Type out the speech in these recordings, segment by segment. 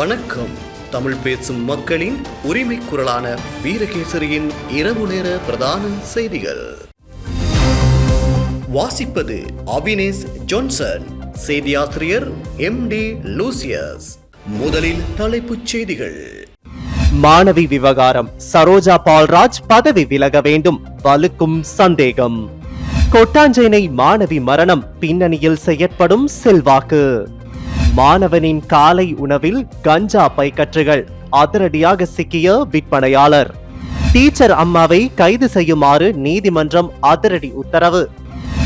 வணக்கம். தமிழ் பேசும் மக்களின் உரிமை குரலான வீரகேசரியின் இரவு நேர பிரதான செய்திகள். வாசிப்பது அவினேஷ் ஜான்சன் செய்தியாசிரியர் எம் டி லூசியஸ். முதலில் தலைப்புச் செய்திகள். மாணவி விவகாரம் சரோஜா பால்ராஜ் பதவி விலக வேண்டும் வலுக்கும் சந்தேகம். கொட்டாஞ்சேனை மாணவி மரணம் பின்னணியில் செயற்படும் செல்வாக்கு. மாணவனின் காலை உணவில் கஞ்சா பைக்கற்றுகள். அதிரடியாக சிக்கிய விற்பனையாளர். டீச்சர் அம்மாவை கைது செய்யுமாறு நீதிமன்றம் அதிரடி உத்தரவு.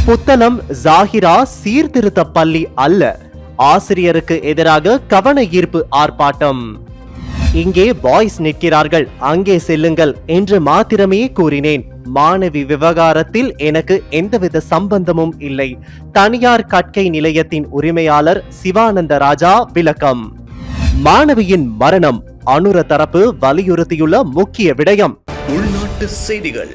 புத்தளம் ஜாகிரா சீர்திருத்த பள்ளி அல்ல. ஆசிரியருக்கு எதிராக கவன ஈர்ப்பு ஆர்ப்பாட்டம். இங்கே பாய்ஸ் நிற்கிறார்கள். அங்கே செல்லுங்கள் என்று மாத்திரமே கூறினேன். மாணவி விவகாரத்தில் எனக்கு எந்தவித சம்பந்தமும் இல்லை. தனியார் கற்கை நிலையத்தின் உரிமையாளர் சிவானந்த ராஜா விளக்கம். மாணவியின் மரணம் அனுர தரப்பு வலியுறுத்தியுள்ள முக்கிய விடயம். உள்நாட்டு செய்திகள்.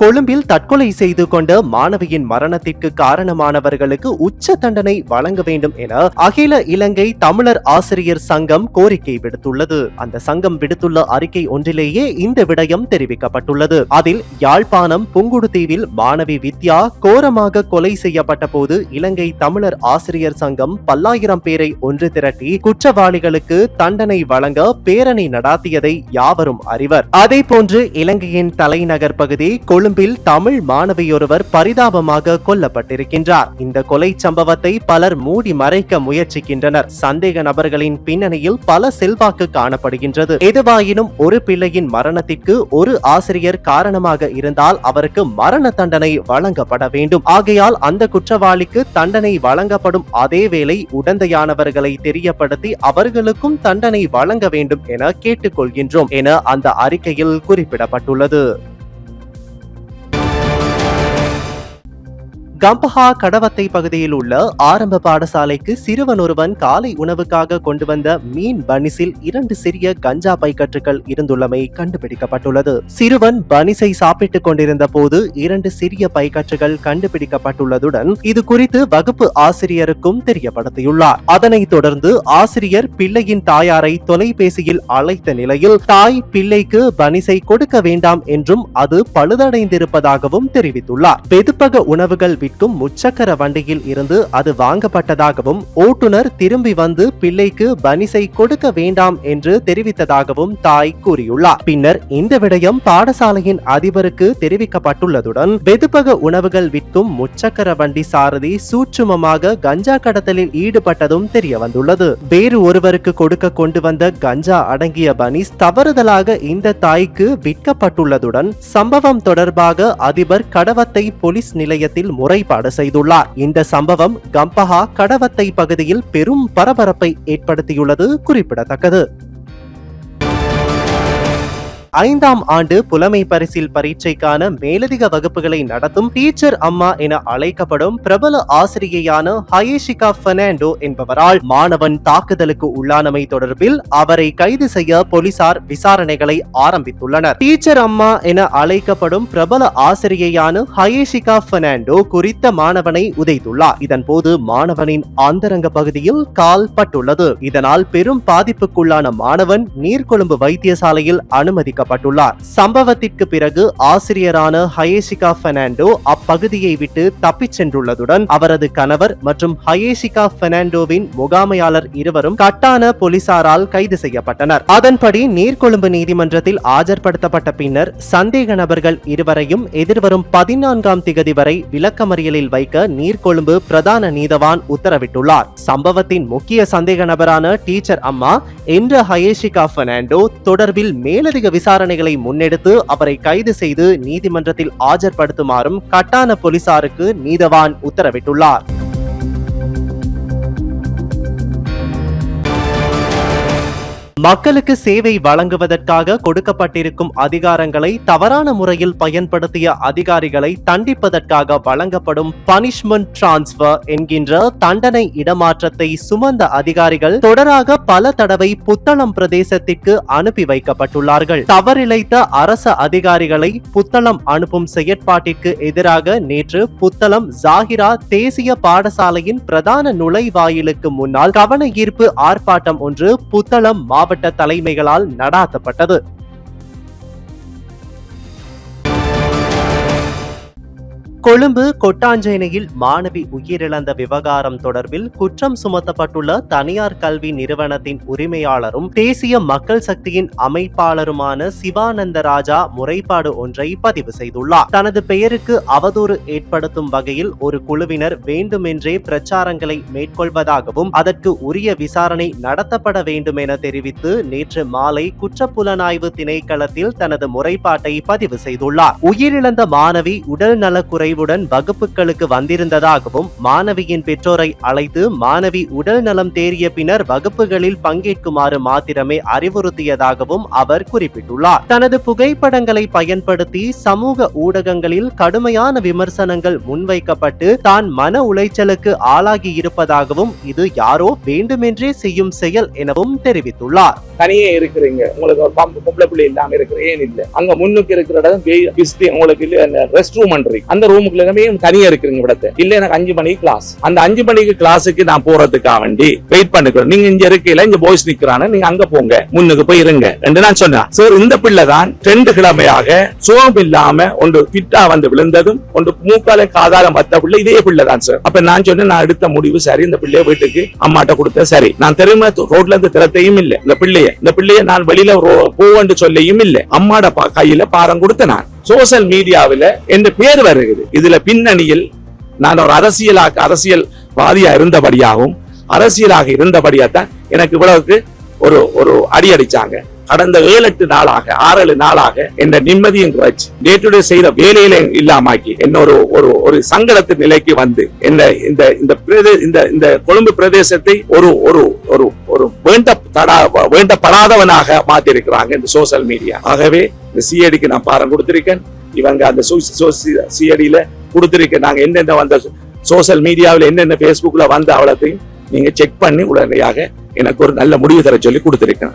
கொழும்பில் தற்கொலை செய்து கொண்ட மாணவியின் மரணத்திற்கு காரணமானவர்களுக்கு உச்ச தண்டனை வழங்க வேண்டும் என அகில இலங்கை தமிழர் ஆசிரியர் சங்கம் கோரிக்கை விடுத்துள்ளது. அந்த சங்கம் விடுத்துள்ள அறிக்கை ஒன்றிலேயே இந்த விடயம் தெரிவிக்கப்பட்டுள்ளது. அதில் யாழ்ப்பாணம் புங்குடுதீவில் மாணவி வித்யா கோரமாக கொலை செய்யப்பட்ட போது இலங்கை தமிழர் ஆசிரியர் சங்கம் பல்லாயிரம் பேரை ஒன்று திரட்டி குற்றவாளிகளுக்கு தண்டனை வழங்க பேரணி நடாத்தியதை யாவரும் அறிவர். அதே போன்று இலங்கையின் தலைநகர் பகுதி கொழும்பில் தமிழ் மாணவியொருவர் பரிதாபமாக கொல்லப்பட்டிருக்கின்றார். இந்த கொலை சம்பவத்தை பலர் மூடி மறைக்க முயற்சிக்கின்றனர். சந்தேக நபர்களின் பின்னணியில் பல செல்வாக்கு காணப்படுகின்றது. எதுவாயினும் ஒரு பிள்ளையின் மரணத்திற்கு ஒரு ஆசிரியர் காரணமாக இருந்தால் அவருக்கு மரண தண்டனை வழங்கப்பட வேண்டும். ஆகையால் அந்த குற்றவாளிக்கு தண்டனை வழங்கப்படும் அதே வேளை உடந்தையானவர்களை தெரியப்படுத்தி அவர்களுக்கும் தண்டனை வழங்க வேண்டும் என கேட்டுக்கொள்கின்றோம் என அந்த அறிக்கையில் குறிப்பிடப்பட்டுள்ளது. கம்பஹா கடவத்தை பகுதியில் உள்ள ஆரம்ப பாடசாலைக்கு சிறுவன் ஒருவன் காலை உணவுக்காக கொண்டு வந்த மீன் பனிசில் இரண்டு சிறிய கஞ்சா பைக்கற்றுகள் இருந்துள்ளமை கண்டுபிடிக்கப்பட்டுள்ளது. சிறுவன் பனிசை சாப்பிட்டுக் கொண்டிருந்த போது இரண்டு சிறிய பைக்கற்றுகள் கண்டுபிடிக்கப்பட்டுள்ளதுடன் இது குறித்து வகுப்பு ஆசிரியருக்கும் தெரியப்படுத்தியுள்ளார். அதனைத் தொடர்ந்து ஆசிரியர் பிள்ளையின் தாயாரை தொலைபேசியில் அழைத்த நிலையில் தாய் பிள்ளைக்கு பனிசை கொடுக்க வேண்டாம் என்றும் அது பழுதடைந்திருப்பதாகவும் தெரிவித்துள்ளார். வெதுப்பக உணவுகள் விற்கும் முச்சக்கர வண்டியில் இருந்து அது வாங்கப்பட்டதாகவும் ஓட்டுநர் திரும்பி வந்து பிள்ளைக்கு பனிசை கொடுக்க வேண்டாம் என்று தெரிவித்ததாகவும் தாய் கூறியுள்ளார். பின்னர் இந்த விடயம் பாடசாலையின் அதிபருக்கு தெரிவிக்கப்பட்டுள்ளதுடன் வெதுப்பக உணவுகள் விற்கும் முச்சக்கர வண்டி சாரதி சூட்சுமமாக கஞ்சா கடத்தலில் ஈடுபட்டதும் தெரிய வந்துள்ளது வேறு ஒருவருக்கு கொடுக்க கொண்டு வந்த கஞ்சா அடங்கிய பனிஸ் தவறுதலாக இந்த தாய்க்கு விற்கப்பட்டுள்ளதுடன் சம்பவம் தொடர்பாக அதிபர் கடவத்தை போலீஸ் நிலையத்தில் முறை முறைப்பாடு செய்துள்ளார். இந்த சம்பவம் கம்பஹா கடவத்தை பகுதியில் பெரும் பரபரப்பை ஏற்படுத்தியுள்ளது குறிப்பிடத்தக்கது. ஐந்தாம் ஆண்டு புலமை பரிசில் பரீட்சைக்கான மேலதிக வகுப்புகளை நடத்தும் டீச்சர் அம்மா என அழைக்கப்படும் பிரபல ஆசிரியையான ஹயேஷிகா பெர்னாண்டோ என்பவரால் மாணவன் தாக்குதலுக்கு உள்ளானமை தொடர்பில் அவரை கைது செய்ய போலீசார் விசாரணைகளை ஆரம்பித்துள்ளனர். டீச்சர் அம்மா என அழைக்கப்படும் பிரபல ஆசிரியையான ஹயேஷிகா பெர்னாண்டோ குறித்த மாணவனை உதைத்துள்ளார். இதன் போது மாணவனின் ஆந்தரங்க பகுதியில் கால் பட்டுள்ளது. இதனால் பெரும் பாதிப்புக்குள்ளான மாணவன் நீர்கொழும்பு வைத்தியசாலையில் அனுமதிக்க வைக்கப்பட்டுள்ளார் சம்பவத்திற்கு பிறகு ஆசிரியரான ஹயேசிகா பெர்னாண்டோ அப்பகுதியை விட்டு தப்பிச் சென்றுள்ளதுடன் அவரது கணவர் மற்றும் ஹயேசிகா பெர்னாண்டோவின் முகாமையாளர் இருவரும் கட்டான போலீசாரால் கைது செய்யப்பட்டனர். அதன்படி நீர்கொழும்பு நீதிமன்றத்தில் ஆஜர்படுத்தப்பட்ட பின்னர் சந்தேக நபர்கள் இருவரையும் எதிர்வரும் பதினான்காம் திகதி வரை விளக்கமறியலில் வைக்க நீர்கொழும்பு பிரதான நீதவான் உத்தரவிட்டுள்ளார். சம்பவத்தின் முக்கிய சந்தேக நபரான டீச்சர் அம்மா என்ற ஹயேஷிகா பெர்னாண்டோ தொடர்பில் மேலதிக விசாரணை விசாரணைகளை முன்னெடுத்து அவரை கைது செய்து நீதிமன்றத்தில் ஆஜர்படுத்துமாறும் கட்டான போலீசாருக்கு நீதவான் உத்தரவிட்டுள்ளார். மக்களுக்கு சேவை வழங்குவதற்காக கொடுக்கப்பட்டிருக்கும் அதிகாரங்களை தவறான முறையில் பயன்படுத்திய அதிகாரிகளை தண்டிப்பதற்காக வழங்கப்படும் பனிஷ்மெண்ட் டிரான்ஸ்பர் என்கின்ற தண்டனை இடமாற்றத்தை சுமந்த அதிகாரிகள் தொடராக பல தடவை புத்தளம் பிரதேசத்திற்கு அனுப்பி வைக்கப்பட்டுள்ளார்கள். தவறிழைத்த அரச அதிகாரிகளை புத்தளம் அனுப்பும் செயற்பாட்டிற்கு எதிராக நேற்று புத்தளம் ஜாகிரா தேசிய பாடசாலையின் பிரதான நுழைவாயிலுக்கு முன்னால் கவன ஈர்ப்பு ஆர்ப்பாட்டம் ஒன்று புத்தளம் மாவட்ட தலைமைகளால் நடாத்தப்பட்டது. கொழும்பு கொட்டாஞ்சேனையில் மாணவி உயிரிழந்த விவகாரம் தொடர்பில் குற்றம் சுமத்தப்பட்டுள்ள தனியார் கல்வி நிறுவனத்தின் உரிமையாளரும் தேசிய மக்கள் சக்தியின் அமைப்பாளருமான சிவானந்த ராஜா முறைப்பாடு ஒன்றை பதிவு செய்துள்ளார். தனது பெயருக்கு அவதூறு ஏற்படுத்தும் வகையில் ஒரு குழுவினர் வேண்டுமென்றே பிரச்சாரங்களை மேற்கொள்வதாகவும் அதற்கு உரிய விசாரணை நடத்தப்பட வேண்டும் என தெரிவித்து நேற்று மாலை குற்றப்புலனாய்வு திணைக்களத்தில் தனது முறைப்பாட்டை பதிவு செய்துள்ளார். உயிரிழந்த மாணவி உடல் நலக்குறை நலக்குறைவுடன் வகுப்புகளுக்கு வந்திருந்ததாகவும் மாணவியின் பெற்றோரை அழைத்து மாணவி உடல் நலம் தேறிய பின்னர் வகுப்புகளில் பங்கேற்குமாறு மாத்திரமே அறிவுறுத்தியதாகவும் அவர் குறிப்பிட்டுள்ளார். தனது புகைப்படங்களை பயன்படுத்தி சமூக ஊடகங்களில் கடுமையான விமர்சனங்கள் முன்வைக்கப்பட்டு தான் மன உளைச்சலுக்கு ஆளாகி இருப்பதாகவும் இது யாரோ வேண்டுமென்றே செய்யும் செயல் எனவும் தெரிவித்துள்ளார். தனியே இருக்கிறீங்க. உங்களுக்கு ஒரு பொம்பளை பிள்ளை இல்லாம இருக்கிற ஏன் இல்ல? அங்க முன்னுக்கு இருக்கிற இடம் உங்களுக்கு ரெஸ்ட் ரூம் அந்த ரூம் ரூமுக்குள்ள தனியா இருக்கிறீங்க இடத்த இல்ல எனக்கு அஞ்சு மணிக்கு கிளாஸ் அந்த அஞ்சு மணிக்கு கிளாஸுக்கு நான் போறதுக்காக வேண்டி வெயிட் பண்ணிக்கிறேன் நீங்க இங்க இருக்கையில இங்க பாய்ஸ் நிக்கிறான நீங்க அங்க போங்க. முன்னுக்கு போய் இருங்க. என்று நான் சொன்னேன். சார் இந்த பிள்ளை தான் ரெண்டு கிழமையாக சுகம் இல்லாம ஒன்று பிட்டா வந்து விழுந்ததும் ஒன்று மூக்கால காதாரம் பத்த பிள்ளை இதே பிள்ளை தான் சார் அப்ப நான் சொன்னேன் நான் எடுத்த முடிவு சரி. இந்த பிள்ளைய வீட்டுக்கு அம்மாட்ட கொடுத்த சரி. நான் திரும்ப ரோட்ல இருந்து திறத்தையும் இல்ல. இந்த பிள்ளைய இந்த பிள்ளைய நான் வெளியில போவேன் போவென்று சொல்லியும் இல்ல. அம்மாட பா- கையில பாரம் கொடுத்த நான். சோசியல் மீடியாவில் என் பேர் வருகிறது. இதுல பின்னணியில் நான் ஒரு அரசியலாக்க அரசியல்வாதியா இருந்தபடியாகவும் அரசியலாக இருந்தபடியா தான் எனக்கு இவ்வளவுக்கு ஒரு ஒரு அடி அடிச்சாங்க. கடந்த ஏழு எட்டு நாளாக ஆறு ஏழு நாளாக என்ற நிம்மதியும் குறைச்சு டே டு டே செய்த வேலையில இல்லாமாக்கி என்ன ஒரு ஒரு ஒரு சங்கடத்து நிலைக்கு வந்து இந்த இந்த இந்த பிரதே இந்த இந்த கொழும்பு பிரதேசத்தை ஒரு ஒரு ஒரு ஒரு வேண்ட தடா வேண்டப்படாதவனாக மாத்திருக்கிறாங்க இந்த சோசியல் மீடியா. ஆகவே இந்த சிஐடிக்கு நான் பாரம் கொடுத்திருக்கேன். இவங்க அந்த சிஐடியில கொடுத்திருக்கேன் நாங்கள் என்னென்ன வந்த சோசியல் மீடியாவில் என்னென்ன ஃபேஸ்புக்கில் வந்த அவ்வளோத்தையும் நீங்கள் செக் பண்ணி உடனடியாக எனக்கு ஒரு நல்ல முடிவு தர சொல்லி கொடுத்துருக்கேன்.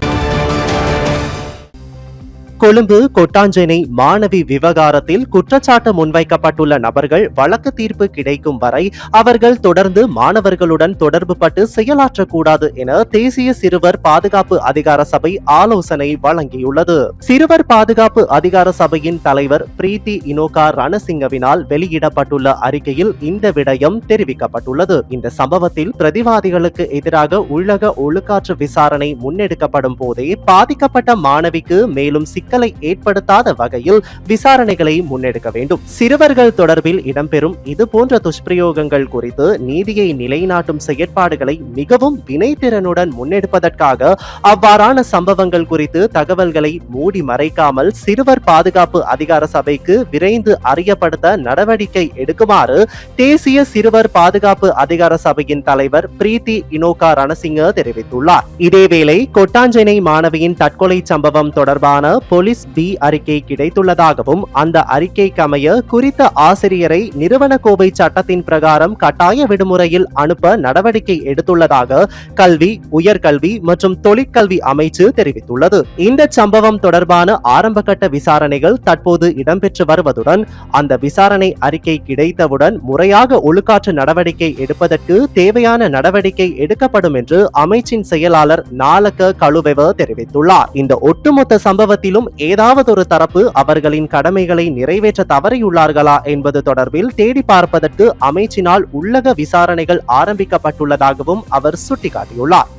கொழும்பு கொட்டாஞ்சேனை மாணவி விவகாரத்தில் குற்றச்சாட்டு முன்வைக்கப்பட்டுள்ள நபர்கள் வழக்கு தீர்ப்பு கிடைக்கும் வரை அவர்கள் தொடர்ந்து மாணவர்களுடன் தொடர்பு பட்டு செயலாற்றக்கூடாது என தேசிய சிறுவர் பாதுகாப்பு அதிகார சபை ஆலோசனை வழங்கியுள்ளது. சிறுவர் பாதுகாப்பு அதிகார சபையின் தலைவர் பிரீத்தி இனோகா ரணசிங்கவினால் வெளியிடப்பட்டுள்ள அறிக்கையில் இந்த விடயம் தெரிவிக்கப்பட்டுள்ளது. இந்த சம்பவத்தில் பிரதிவாதிகளுக்கு எதிராக உள்ளக ஒழுக்காற்று விசாரணை முன்னெடுக்கப்படும் போதே பாதிக்கப்பட்ட மாணவிக்கு மேலும் சிக்கல் ஏற்படுத்தாத வகையில் விசாரணைகளை முன்னெடுக்க வேண்டும். சிறுவர்கள் தொடர்பில் இடம்பெறும் இது போன்ற துஷ்பிரயோகங்கள் குறித்து நீதியை நிலைநாட்டும் செயற்பாடுகளை மிகவும் வினைத்திறனுடன் முன்னெடுப்பதற்காக அவ்வாறான சம்பவங்கள் குறித்து தகவல்களை மூடி மறைக்காமல் சிறுவர் பாதுகாப்பு அதிகார சபைக்கு விரைந்து அறியப்படுத்த நடவடிக்கை எடுக்குமாறு தேசிய சிறுவர் பாதுகாப்பு அதிகார சபையின் தலைவர் பிரீத்தி இனோகா ரணசிங்க தெரிவித்துள்ளார். இதேவேளை கொட்டாஞ்சேனை மாணவியின் தற்கொலை சம்பவம் தொடர்பான போலீஸ் பி அறிக்கை கிடைத்துள்ளதாகவும் அந்த அறிக்கைக்கு அமைய குறித்த ஆசிரியரை நிறுவன கோவை சட்டத்தின் பிரகாரம் கட்டாய விடுமுறையில் அனுப்ப நடவடிக்கை எடுத்துள்ளதாக கல்வி உயர்கல்வி மற்றும் தொழிற்கல்வி அமைச்சு தெரிவித்துள்ளது. இந்த சம்பவம் தொடர்பான ஆரம்பகட்ட விசாரணைகள் தற்போது இடம்பெற்று வருவதுடன் அந்த விசாரணை அறிக்கை கிடைத்தவுடன் முறையாக ஒழுக்காற்று நடவடிக்கை எடுப்பதற்கு தேவையான நடவடிக்கை எடுக்கப்படும் என்று அமைச்சின் செயலாளர் நாலக்க கழுவெவ தெரிவித்துள்ளார். இந்த ஒட்டுமொத்த சம்பவத்திலும் ஏதாவது ஒரு தரப்பு அவர்களின் கடமைகளை நிறைவேற்ற தவறியுள்ளார்களா என்பது தொடர்பில் தேடி பார்ப்பதற்கு அமைச்சினால் உள்ளக விசாரணைகள் ஆரம்பிக்கப்பட்டுள்ளதாகவும் அவர் சுட்டிக்காட்டியுள்ளார்.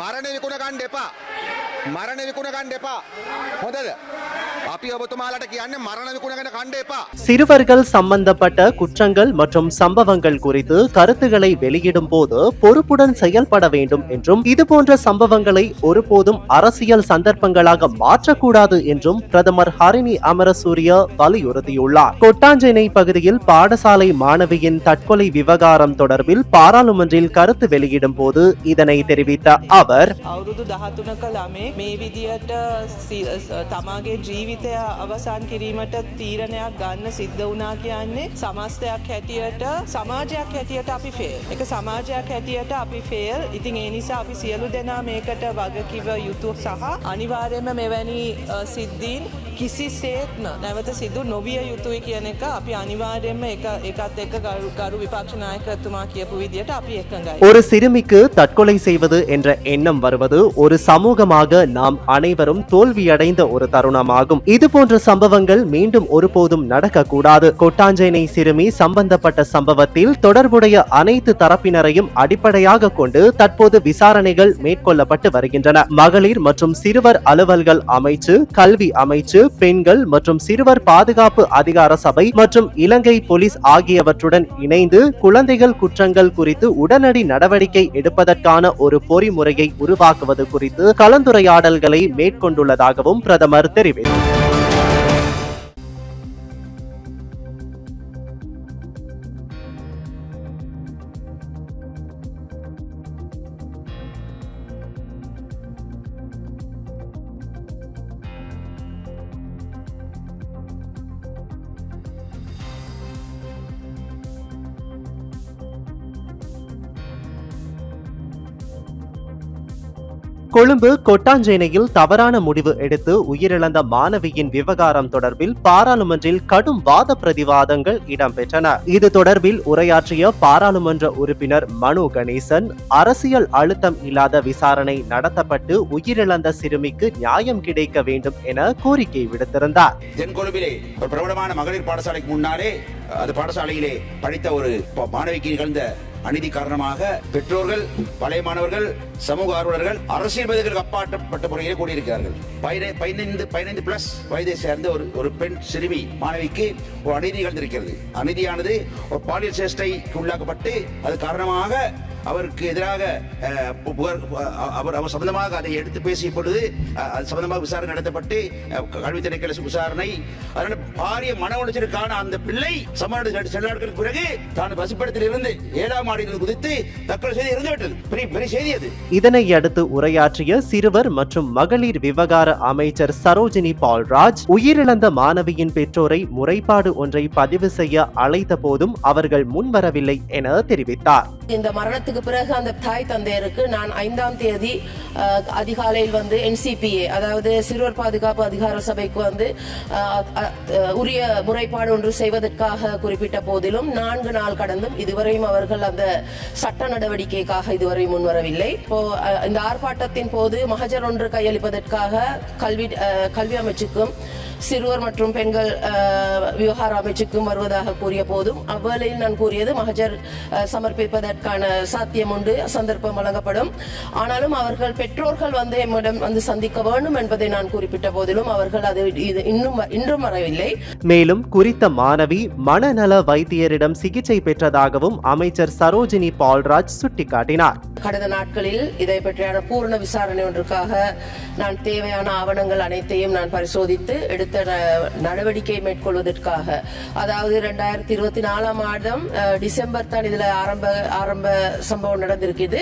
மரண விக்குண காண்டேப்பா மரண விக்குண காண்டேப்பா முதல் අපි ඔබතුමාලට කියන්නේ මරණ විකුණ ගැන කණ්ඩ එපා. சிறுவர்கள் சம்பந்தப்பட்ட குற்றங்கள் மற்றும் சம்பவங்கள் குறித்து கருத்துக்களை வெளியிடும் போது பொறுப்புடன் செயல்பட வேண்டும் என்றும் இதுபோன்ற சம்பவங்களை ஒருபோதும் அரசியல் சந்தர்ப்பங்களாக மாற்றக்கூடாது என்றும் பிரதமர் ஹரிணி அமரசூரிய வலியுறுத்தியுள்ளார் கொட்டாஞ்சேனை பகுதியில் பாடசாலை மாணவியின் தற்கொலை விவகாரம் தொடர்பில் பாராளுமன்றில் கருத்து வெளியிடும் போது இதனை தெரிவித்த அவர் අවුරුදු දහතුනක ළමේ මේ විදියට සි- ස- තමාගේ ජීවිතය අවසන් කිරීමට තීරණයක් ගන්න සිද්ධ වනා කියන්නේ සමස්තයක් හැටියට සමාජයක් හැටියට අපි ෆේල්. එක සමාජයක් හැටියට අපි ෆේල් ඉතින් ඒ නිසා අපි සියලු දෙනා මේකට වගකිව යුතු සහ අනිවාර්යම මෙවැනි අ, සිද්ධීන් කිසිසේත්ම නැවත සිදු නොවිය යුතුයි කියන එක අපි අනිවාර්යෙන්ම එක එකත් එක්ක ගරු ගරු විපක්ෂනායකතුමා කියපු විදියට අපි එකඟයි. ஒரு சிறுமிக்கு தற்கொலை செய்வது என்ற எண்ணம் வருவது ஒரு சமூகமாக நாம் அனைவரும் தோல்வியடைந்த ஒரு தருணமாகும் இது போன்ற சம்பவங்கள் மீண்டும் ஒருபோதும் நடக்கக்கூடாது. கொட்டாஞ்சேனை சிறுமி சம்பந்தப்பட்ட சம்பவத்தில் தொடர்புடைய அனைத்து தரப்பினரையும் அடிப்படையாக கொண்டு தற்போது விசாரணைகள் மேற்கொள்ளப்பட்டு வருகின்றன. மகளிர் மற்றும் சிறுவர் அலுவல்கள் அமைச்சு கல்வி அமைச்சு பெண்கள் மற்றும் சிறுவர் பாதுகாப்பு அதிகார சபை மற்றும் இலங்கை போலீஸ் ஆகியவற்றுடன் இணைந்து குழந்தைகள் குற்றங்கள் குறித்து உடனடி நடவடிக்கை எடுப்பதற்கான ஒரு பொறிமுறையை உருவாக்குவது குறித்து கலந்துரையாடல்களை மேற்கொண்டுள்ளதாகவும் பிரதமர் தெரிவித்தார். கொழும்பு கொட்டாஞ்சேனையில் தவறான முடிவு எடுத்து உயிரிழந்த மாணவியின் விவகாரம் தொடர்பில் பாராளுமன்றில் கடும் வாத பிரதிவாதங்கள் இடம்பெற்றன. இது தொடர்பில் உரையாற்றிய பாராளுமன்ற உறுப்பினர் மனு கணேசன் அரசியல் அழுத்தம் இல்லாத விசாரணை நடத்தப்பட்டு உயிரிழந்த சிறுமிக்கு நியாயம் கிடைக்க வேண்டும் என கோரிக்கை விடுத்திருந்தார். தென்கொழும்பிலே ஒரு பிரபலமான மகளிர் பாடசாலைக்கு முன்னாலே அது பாடசாலையிலே படித்த ஒரு மாணவிக்கு நிகழ்ந்த அநீதி காரணமாக பெற்றோர்கள் பழைய மாணவர்கள் சமூக ஆர்வலர்கள் அரசியல் அரசியல்வாதிகளுக்கு அப்பாற்பட்ட முறையில் கூடியிருக்கிறார்கள். பதினை- பதினைந்து பதினைந்து பிளஸ் வயதை சேர்ந்த ஒரு ஒரு பெண் சிறுமி மாணவிக்கு ஒரு அநீதி நிகழ்ந்திருக்கிறது. அநீதியானது ஒரு பாலியல் சேஷ்டைக்கு உள்ளாக்கப்பட்டு அது காரணமாக அவருக்கு எதிராக புகார் அவர் அவர் சம்பந்தமாக அதை எடுத்து பேசிய பொழுது அது சம்பந்தமாக விசாரணை நடத்தப்பட்டு அஹ், கல்வி திணைக்கள விசாரணை. அதனால பாரிய மன உளைச்சலுக்கான அந்த பிள்ளை சமநாடு சில நாட்களுக்கு பிறகு தான் பசுப்படத்தில் இருந்து ஏழாம் மாடியில் குதித்து தற்கொலை செய்து இருந்துவிட்டது பெரிய பெரிய செய்தி அது. இதனை அடுத்து உரையாற்றிய சிறுவர் மற்றும் மகளிர் விவகார அமைச்சர் சரோஜினி பால்ராஜ் உயிரிழந்த மாணவியின் பெற்றோரை முறைப்பாடு ஒன்றை பதிவு செய்ய அழைத்த போதும் அவர்கள் முன்வரவில்லை என தெரிவித்தார். இந்த மரணத்துக்கு பிறகு அந்த தாய் தந்தையருக்கு நான் ஐந்தாம் தேதி அதிகாலையில் வந்து என்சிபிஏ அதாவது சிறுவர் பாதுகாப்பு அதிகார சபைக்கு வந்து உரிய முறைப்பாடு ஒன்று செய்வதற்காக குறிப்பிட்ட போதிலும் நான்கு நாள் கடந்தும் இதுவரையும் அவர்கள் அந்த சட்ட நடவடிக்கைக்காக இதுவரை முன்வரவில்லை. இப்போ இந்த ஆர்ப்பாட்டத்தின் போது மகஜர் ஒன்று கையளிப்பதற்காக கல்வி கல்வி அமைச்சுக்கும் சிறுவர் மற்றும் பெண்கள் விவகார அமைச்சுக்கும் வருவதாக கூறிய போதும் அவ்வளையில் நான் கூறியது மகஜர் சமர்ப்பிப்பதற்கு சமர்ப்பிப்பதற்கான சாத்தியம் உண்டு சந்தர்ப்பம் வழங்கப்படும். ஆனாலும் அவர்கள் பெற்றோர்கள் வந்து எம்மிடம் வந்து சந்திக்க வேண்டும் என்பதை நான் குறிப்பிட்ட போதிலும் அவர்கள் அது இது இன்னும் இன்றும் வரவில்லை. மேலும் குறித்த மாணவி மனநல வைத்தியரிடம் சிகிச்சை பெற்றதாகவும் அமைச்சர் சரோஜினி பால்ராஜ் சுட்டிக்காட்டினார். கடந்த நாட்களில் இதை பற்றியான பூர்ண விசாரணை ஒன்றுக்காக நான் தேவையான ஆவணங்கள் அனைத்தையும் நான் பரிசோதித்து எடுத்த நடவடிக்கை மேற்கொள்வதற்காக. அதாவது ரெண்டாயிரத்தி இருபத்தி நாலாம் ஆண்டு டிசம்பர் தான் இதுல ஆரம்ப ஆரம்ப சம்பவம் நடந்திருக்குது.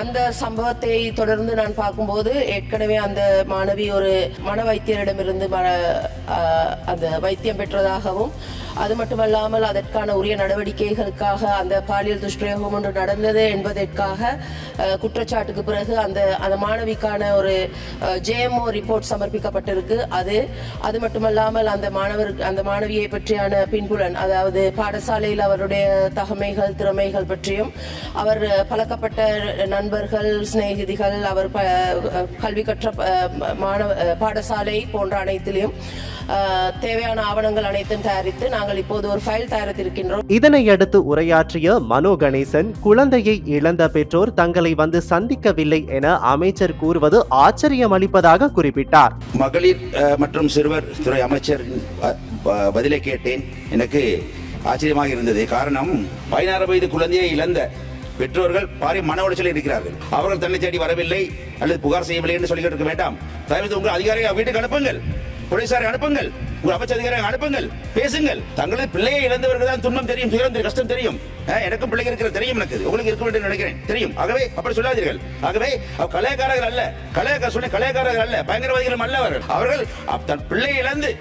அந்த சம்பவத்தை தொடர்ந்து நான் பார்க்கும்போது ஏற்கனவே அந்த மாணவி ஒரு மன வைத்தியரிடமிருந்து அந்த வைத்தியம் பெற்றதாகவும் அது மட்டுமல்லாமல் அதற்கான உரிய நடவடிக்கைகளுக்காக அந்த பாலியல் துஷ்பிரயோகம் ஒன்று நடந்தது என்பதற்காக குற்றச்சாட்டுக்கு பிறகு அந்த அந்த மாணவிக்கான ஒரு ஜேஎம்ஓ ரிப்போர்ட் சமர்ப்பிக்கப்பட்டிருக்கு. அது அது மட்டுமல்லாமல் அந்த மாணவர் அந்த மாணவியை பற்றியான பின்புலன் அதாவது பாடசாலையில் அவருடைய தகமைகள் திறமைகள் பற்றியும் அவர் பழக்கப்பட்ட நண்பர்கள் சிநேகிதிகள் அவர் ப- கல்வி கற்ற மாணவ பாடசாலை போன்ற அனைத்திலையும் தேவையான ஆவணங்கள் அனைத்தும் தயாரித்து நாங்கள் இப்போது ஒரு ஃபைல் தயாரித்திருக்கின்றோம். இதனையடுத்து உரையாற்றிய மனோ கணேசன் குழந்தையை இழந்த பெற்றோர் தங்களை வந்து சந்திக்கவில்லை என அமைச்சர் கூறுவது ஆச்சரியமளிப்பதாக குறிப்பிட்டார். மகளிர் மற்றும் சிறுவர் துறை அமைச்சர் பதிலை கேட்டேன். எனக்கு ஆச்சரியமாக இருந்தது. காரணம் பதினாறு வயது குழந்தையை இழந்த பெற்றோர்கள் பாரிய மன உளைச்சலில் இருக்கிறார்கள். அவர்கள் தன்னை தேடி வரவில்லை அல்லது புகார் செய்யவில்லை என்று சொல்லிக்கிட்டு இருக்க வேண்டாம். தயவு உங்கள் அதிகாரியை வீட்டுக்கு அனுப்புங்கள். போலீசாரை அனுப்புங்கள். உங்கள் அமைச்சர் அனுப்புங்கள். பேசுங்கள். தங்களது பிள்ளையை இழந்தவர்கள் தான் துன்பம் தெரியும் துயரம் தெரியும் கஷ்டம் தெரியும். எனக்கும் பிள்ளைங்க இருக்கிற தெரியும் எனக்கு. உங்களுக்கு இருக்க வேண்டும் நினைக்கிறேன். தெரியும். ஆகவே அப்படி சொல்லாதீர்கள். ஆகவே கலையக்காரர்கள் அல்ல. கலையக்கார சொல்லி கலையக்காரர்கள் அல்ல. பயங்கரவாதிகளும் அல்ல அவர்கள் அவர்கள் அப் தன் பிள்ளையை இழந்து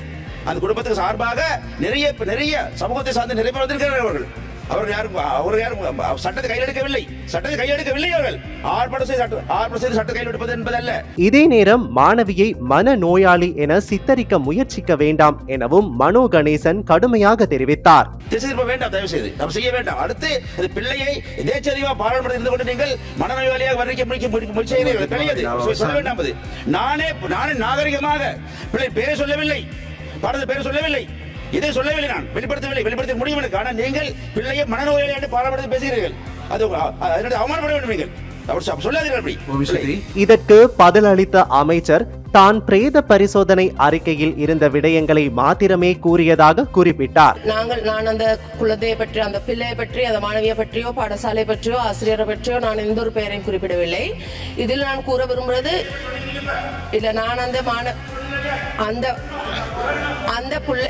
அந்த குடும்பத்துக்கு சார்பாக நிறைய நிறைய சமூகத்தை சார்ந்து நிறைய பேர் வந்திருக்கிறார்கள் அவர்கள். அவர்கள் யாரும் அவர்கள் யாரும் சட்டத்தை கையில் எடுக்கவில்லை சட்டத்தை கையில் எடுக்கவில்லை அவர்கள். ஆர்ப்பாட்டம் செய்து சட்ட ஆர்ப்பாட்டம் செய்து சட்டத்தை கையில் எடுப்பது என்பதல்ல. இதே நேரம் மாணவியை மன நோயாளி என சித்தரிக்க முயற்சிக்க வேண்டாம் எனவும் மனோ கணேசன் கடுமையாக தெரிவித்தார். திசை திருப்ப வேண்டாம் தயவு செய்து நாம் செய்ய வேண்டாம். அடுத்து இந்த பிள்ளையை எதேச்சதிவா பாராளுமன்றத்தில் இருந்து கொண்டு நீங்கள் மனநோயாளியாக வர்ணிக்க முடிக்க முடிக்க முயற்சி பிள்ளையது சொல்ல வேண்டாம் அது. நானே நானே நாகரிகமாக. பிள்ளை பேரை சொல்லவில்லை. பாடத்தில் பேரை சொல்லவில்லை. இதை சொல்லவில்லை நான். வெளிப்படுத்தவில்லை. வெளிப்படுத்த முடியும் எனக்கு. ஆனால் நீங்கள் பிள்ளையை மனநோயாளி என்று பாராளுமன்றத்தில் பேசுகிறீர்கள். அது அதனுடைய அவமானப்பட வேண்டும் நீங்கள். இதற்கு பதிலளித்த அமைச்சர் தான் பிரேத பரிசோதனை அறிக்கையில் இருந்த விடயங்களை மாத்திரமே கூறியதாக குறிப்பிட்டார். நாங்கள் நான் அந்த குழந்தையை பற்றி அந்த பிள்ளையை பற்றி அந்த மாணவியை பற்றியோ பாடசாலை பற்றியோ ஆசிரியரை பற்றியோ நான் எந்த ஒரு பெயரையும் குறிப்பிடவில்லை. இதில் நான் கூற விரும்புறது இல்ல நான் அந்த மாண அந்த அந்த புள்ளை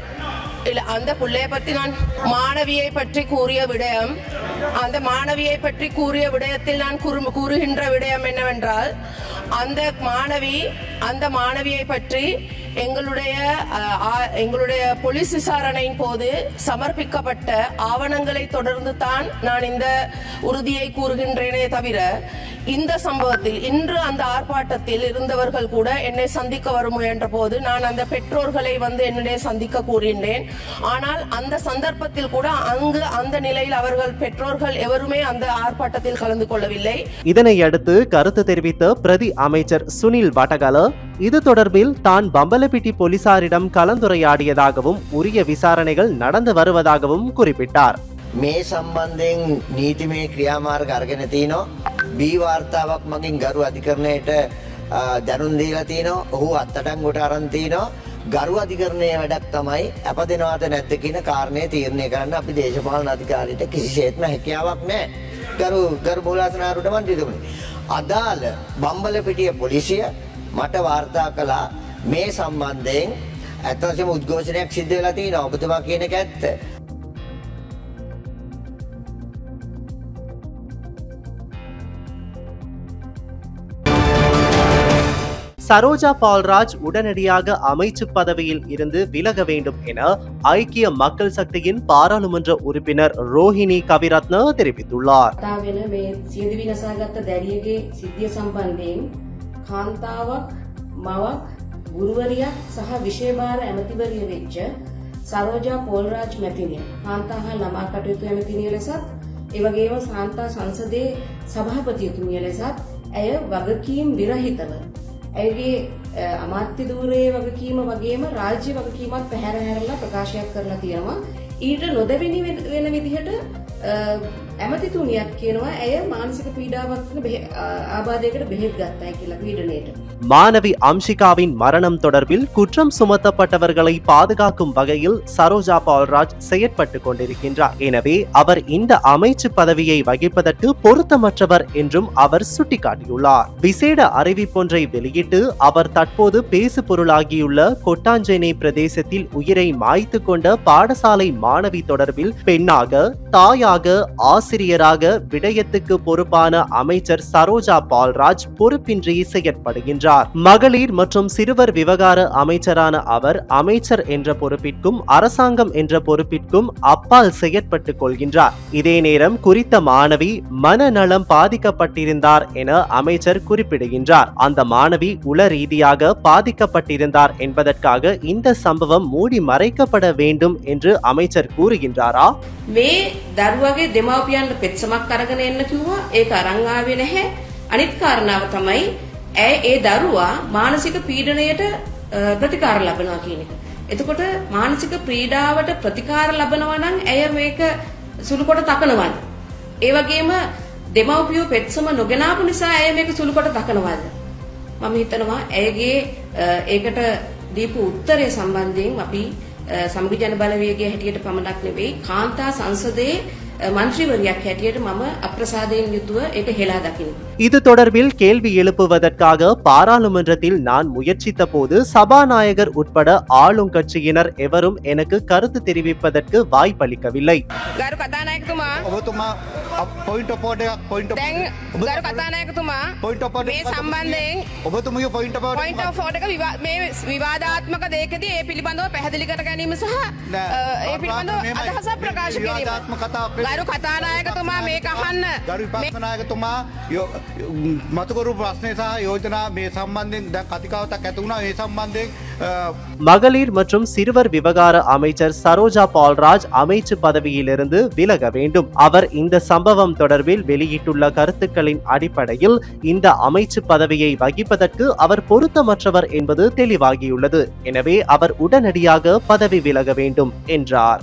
அந்த பிள்ளையை பற்றி நான் மாணவியை பற்றி கூறிய விடயம் அந்த மாணவியை பற்றி கூறிய விடயத்தில் நான் கூறு- கூறுகின்ற விடயம் என்னவென்றால் அந்த மாணவி அந்த மாணவியை பற்றி எங்களுடைய எங்களுடைய போலீஸ் விசாரணையின் போது சமர்ப்பிக்கப்பட்ட ஆவணங்களை தொடர்ந்து தான் நான் இந்த உறுதியை கூறுகின்றேனே தவிர இந்த சம்பவத்தில் இன்று அந்த ஆர்ப்பாட்டத்தில் இருந்தவர்கள் கூட என்னை சந்திக்க வர முயன்ற போது நான் அந்த பெற்றோர்களை வந்து என்னுடைய சந்திக்க கூறினேன். ஆனால் அந்த சந்தர்ப்பத்தில் கூட அங்கு அந்த நிலையில் அவர்கள் பெற்றோர்கள் எவருமே அந்த ஆர்ப்பாட்டத்தில் கலந்து கொள்ளவில்லை. இதனை அடுத்து கருத்து தெரிவித்த பிரதி அமைச்சர் சுனில் வடகல இது தொடர்பில் தான் பம்பலப்பிட்டி போலீசாரிடம் கலந்துரையாடியதாகவும் உரிய விசாரணைகள் நடந்து வருவதாகவும் குறிப்பிட்டார் මේ සම්බන්ධයෙන් නීතිමය ක්‍රියාමාර්ග අරගෙන තියනවා බී වාර්තාවක් මගින් ගරු අධිකරණයට අ, දැනුම් දීලා තියනවා ඔහු අත්තටංගොට අරන් තියනවා ගරු අධිකරණය වැඩක් තමයි අප දෙනවාද නැත්ත කියන කාරණය තීරණය කරන්න අපි දේශපාලන අධිකාරියට කිසිසේත්ම හැකියාවක් නෑ ගරු ගරු බෝලාසනාරුට මන්ත්‍රීතුමනි අදාළ බම්බල පිටිය පොලිසිය මට වාර්තා කළා මේ සම්බන්ධයෙන්. ඇත්තවශයෙන්ම උද්ඝෝෂණයක් සිද්ධ වෙලා තියෙනවා. ඔබතුමා කියන එක ඇත්ත. சரோஜா பால்ராஜ் உடனடியாக அமைச்சு பதவியில் இருந்து விலக வேண்டும் என ஐக்கிய மக்கள் சக்தியின் பாராளுமன்ற உறுப்பினர் ரோஹிணி கவிரத்ன தெரிவித்துள்ளார் කතා වෙන මේ සියදිවි නසාගත්ත දැරියගේ සිද්ධිය සම්බන්ධයෙන් කාන්තාවක් මවක් ගුරුවරියක් සහ විශේභාර ඇමතිවරිය වෙච්ච සරෝජා පෝල්රාජ් මැතිනිය කාන්තා හා ළමා කටයුතු ඇමතිනිය ලෙසත් එවගේම සාන්තා සංසදයේ සභාපතියතුමිය ලෙසත් ඇය වගකීම් විරහිතව ඇයගේ අ, අමාත්‍ය ධූරයේ වගකීම වගේම රාජ්‍ය වගකීමත් පැහැර හැරලා ප්‍රකාශයක් කරලා තියෙනවා. ඊට නොදැවෙනි වෙ- වෙන විදිහට අ, ඇමතිතුමියක් කියනවා ඇය මානසික පීඩාවක් වෙන බෙහෙ- ආ, ආබාධයකට බෙහෙත් ගත්තයි කියලා පීඩනයට. மாணவி அம்ஷிகாவின் மரணம் தொடர்பில் குற்றம் சுமத்தப்பட்டவர்களை பாதுகாக்கும் வகையில் சரோஜா பால்ராஜ் செயற்பட்டு கொண்டிருக்கின்றார் எனவே அவர் இந்த அமைச்சு பதவியை வகிப்பதற்கு பொருத்தமற்றவர் என்றும் அவர் சுட்டிக்காட்டியுள்ளார் விசேட அறிவிப்பொன்றை வெளியிட்டு அவர் தற்போது பேசு பொருளாகியுள்ள கொட்டாஞ்சேனை பிரதேசத்தில் உயிரை மாய்த்து கொண்ட பாடசாலை மாணவி தொடர்பில் பெண்ணாக தாயாக ஆசிரியராக விடயத்துக்கு பொறுப்பான அமைச்சர் சரோஜா பால்ராஜ் பொறுப்பின்றி செயற்படுகின்றார். மகளிர் மற்றும் சிறுவர் விவகார அமைச்சரான அவர் அமைச்சர் என்ற பொறுப்பிற்கும் அரசாங்கம் என்ற பொறுப்பிற்கும் அப்பால் செயற்பட்டுக் கொள்கின்றார். இதே நேரம் குறித்த மாணவி மனநலம் பாதிக்கப்பட்டிருந்தார் என அமைச்சர் குறிப்பிடுகின்றார். அந்த மாணவி உள ரீதியாக பாதிக்கப்பட்டிருந்தார் என்பதற்காக இந்த சம்பவம் மூடி மறைக்கப்பட வேண்டும் என்று அமைச்சர் கூறுகின்றாரா? மே தர்வகை දෙමව්පියන්ට පෙත්සමක් අරගෙන එන්න කිව්වා ඒක අරන් ආවේ නැහැ අනිත් කාරණාව තමයි ඇය ඒ දරුවා මානසික පීඩනයට අ, ප්‍රතිකාර ලබනවා කියන එක. එතකොට මානසික ප්‍රීඩාවට ප්‍රතිකාර ලබනවා නම් ඇය මේක සුළු කොට තකනවද? ඒ වගේම දෙමව්පියෝ පෙත්සම නොගෙන ආපු නිසා ඇය මේක සුළු කොට තකනවද? මම හිතනවා ඇයගේ අ, ඒකට දීපු උත්තරය සම්බන්ධයෙන් අපි අ, සමගි ජන බලවේගයේ හැටියට පමණක් නෙවෙයි කාන්තා සංසදයේ අ, මන්ත්‍රීවරියක් හැටියට මම අප්‍රසාදයෙන් යුතුව ඒක හෙලා දකිනවා. இது தொடர்பில் கேள்வி எழுப்புவதற்காக பாராளுமன்றத்தில் நான் முயற்சித்த போது சபாநாயகர் உட்பட ஆளும் கட்சியினர் எவரும் எனக்கு கருத்து தெரிவிப்பதற்கு வாய்ப்பளிக்கவில்லை ගරු කතානායකතුමා ඔබතුමා පොයින්ට පෝඩ පොයින්ට දැන් ගරු කතානායකතුමා පොයින්ට පොඩ මේ සම්බන්ධයෙන් ඔබතුමගේ පොයින්ට පෝඩ පොයින්ට ෝඩක මේ විවාදාත්මක දේකදී ඒ පිළිබඳව පැහැදිලි කර ගැනීම සහ අ, ඒ පිළිබඳව අදහසක් ප්‍රකාශ කිරීම. විවාදාත්ම කතා ගරු කතානායකතුමා මේක අහන්න. ගරු විපක්ෂනායකතුමා මතුකරු ප්‍රශ්නය සහ යෝජනා මේ සම්බන්ධයෙන් දැන් කතිකාවතක් ඇති වුණා ඒ සම්බන්ධයෙන් අ, மகளிர் மற்றும் சிறுவர் விவகார அமைச்சர் சரோஜா பால்ராஜ் அமைச்சு பதவியிலிருந்து விலக வேண்டும் அவர் இந்த சம்பவம் தொடர்பில் வெளியிட்டுள்ள கருத்துக்களின் அடிப்படையில் இந்த அமைச்சு பதவியை வகிப்பதற்கு அவர் பொருத்தமற்றவர் என்பது தெளிவாகியுள்ளது எனவே அவர் உடனடியாக பதவி விலக வேண்டும் என்றார்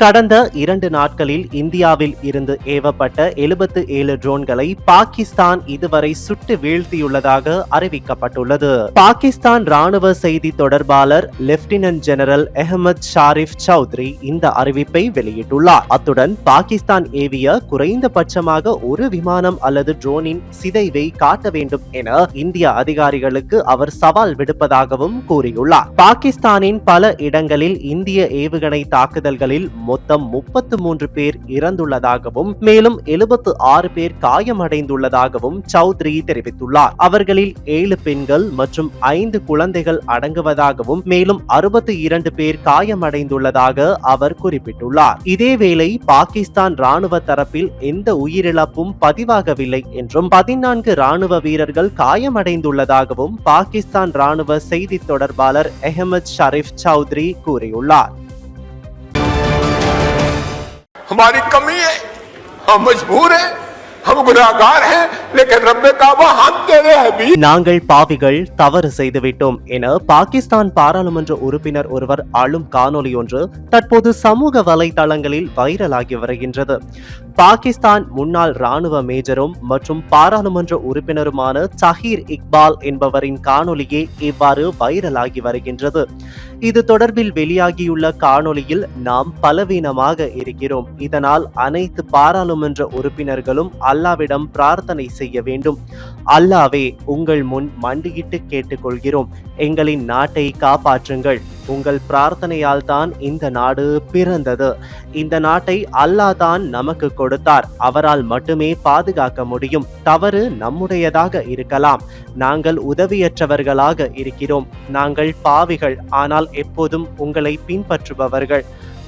கடந்த இரண்டு நாட்களில் இந்தியாவில் இருந்து ஏவப்பட்ட எழுபத்து ஏழு ட்ரோன்களை பாகிஸ்தான் இதுவரை சுட்டு வீழ்த்தியுள்ளதாக அறிவிக்கப்பட்டுள்ளது. பாகிஸ்தான் ராணுவ செய்தி தொடர்பாளர் லெப்டினன்ட் ஜெனரல் அஹமத் ஷாரிஃப் சௌத்ரி இந்த அறிவிப்பை வெளியிட்டுள்ளார். அத்துடன் பாகிஸ்தான் ஏவிய குறைந்தபட்சமாக ஒரு விமானம் அல்லது ட்ரோனின் சிதைவை காட்ட வேண்டும் என இந்திய அதிகாரிகளுக்கு அவர் சவால் விடுப்பதாகவும் கூறியுள்ளார். பாகிஸ்தானின் பல இடங்களில் இந்திய ஏவுகணை தாக்குதல்களில் மொத்தம் முப்பத்து மூன்று பேர் இறந்துள்ளதாகவும் மேலும் எழுபத்து ஆறு பேர் காயமடைந்துள்ளதாகவும் சௌத்ரி தெரிவித்துள்ளார். அவர்களில் ஏழு பெண்கள் மற்றும் ஐந்து குழந்தைகள் அடங்குவதாகவும் மேலும் அறுபத்தி இரண்டு பேர் காயமடைந்துள்ளதாக அவர் குறிப்பிட்டுள்ளார். இதேவேளை பாகிஸ்தான் ராணுவ தரப்பில் எந்த உயிரிழப்பும் பதிவாகவில்லை என்றும் பதினான்கு ராணுவ வீரர்கள் காயமடைந்துள்ளதாகவும் பாகிஸ்தான் ராணுவ செய்தி தொடர்பாளர் அஹமத் ஷரீப் சௌத்ரி கூறியுள்ளார். हमारी कमी है हम मजबूर हैं हम गुनाहगार हैं लेकिन रब काबा हम तेरे हबीब நாங்கள் பாவிகள் தவறு செய்துவிட்டோம் என பாகிஸ்தான் பாராளுமன்ற உறுப்பினர் ஒருவர் ஆளும் காணொலி ஒன்று தற்போது சமூக வலைதளங்களில் வைரலாகி வருகின்றது பாகிஸ்தான் முன்னாள் ராணுவ மேஜரும் மற்றும் பாராளுமன்ற உறுப்பினருமான தஹீர் இக்பால் என்பவரின் காணொலியே இவ்வாறு வைரலாகி வருகின்றது இது தொடர்பில் வெளியாகியுள்ள காணொளியில் நாம் பலவீனமாக இருக்கிறோம். இதனால் அனைத்து பாராளுமன்ற உறுப்பினர்களும் அல்லாவிடம் பிரார்த்தனை செய்ய வேண்டும். அல்லாவே உங்கள் முன் மண்டியிட்டு கேட்டுக்கொள்கிறோம். எங்களின் நாட்டை காப்பாற்றுங்கள். உங்கள் பிரார்த்தனையால் தான் இந்த நாடு பிறந்தது. இந்த நாட்டை அல்லாஹ் தான் நமக்கு கொடுத்தார். அவரால் மட்டுமே பாதுகாக்க முடியும். தவறு நம்முடையதாக இருக்கலாம். நாங்கள் உதவியற்றவர்களாக இருக்கிறோம். நாங்கள் பாவிகள். ஆனால் எப்போதும் உங்களை பின்பற்றுபவர்கள்.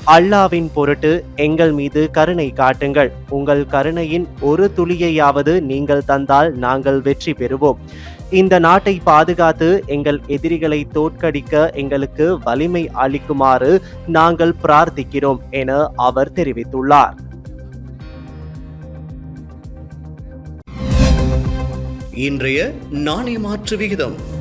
அல்லாவின் பொருட்டு எங்கள் மீது கருணை காட்டுங்கள். உங்கள் கருணையின் ஒரு துளியையாவது நீங்கள் தந்தால் நாங்கள் வெற்றி பெறுவோம். இந்த நாட்டை பாதுகாத்து எங்கள் எதிரிகளை தோற்கடிக்க எங்களுக்கு வலிமை அளிக்குமாறு நாங்கள் பிரார்த்திக்கிறோம் என அவர் தெரிவித்துள்ளார். இன்றைய நாணய மாற்று விகிதம்.